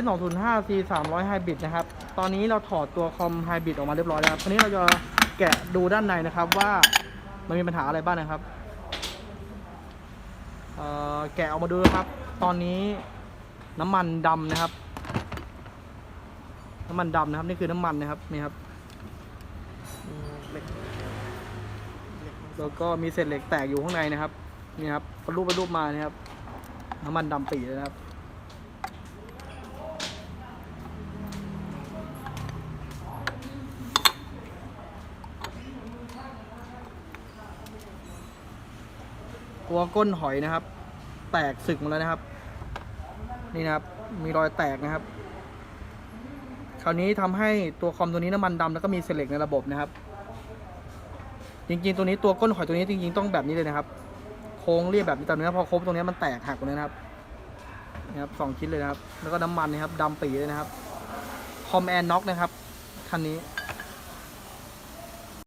บส 205 C 300 Hybrid นะครับ ตอนนี้เราถอดตัวคอม Hybrid ออกมาเรียบร้อยแล้วครับทีนี้เราจะแกะดูด้านในนะครับว่ามันมีปัญหาอะไรบ้างนะครับเอ่อแกะออกมาดูนะครับ ตอนนี้น้ำมันดำนะครับ น้ำมันดำนะครับ นี่คือน้ำมันนะครับนี่ครับเหล็กแล้วก็มีเศษเหล็กแตกอยู่ข้างในนะครับนี่ครับเป็นรูปเป็นรูปมานะครับ น้ำมันดำปีเลยนะครับ ตัวก้นหอยนะครับ แตกสึกหมดแล้วนะครับ นี่นะครับมีรอยแตกนะครับ คราวนี้ทำให้ตัวคอมตัวนี้น้ำมันดำแล้วก็มีเศษเหล็กในระบบนะครับ จริงๆตัวนี้ตัวก้นหอยตัวนี้จริง ๆ ต้องแบบนี้เลยนะครับ โค้งเรียบแบบนี้แต่เนื้อพอครบตรงนี้มันแตกหักหมดเลยนะครับนี่ครับสองชิ้นเลยนะครับ แล้วก็น้ำมันนะครับดำปีเลยนะครับคอมแอนน็อกนะครับคันนี้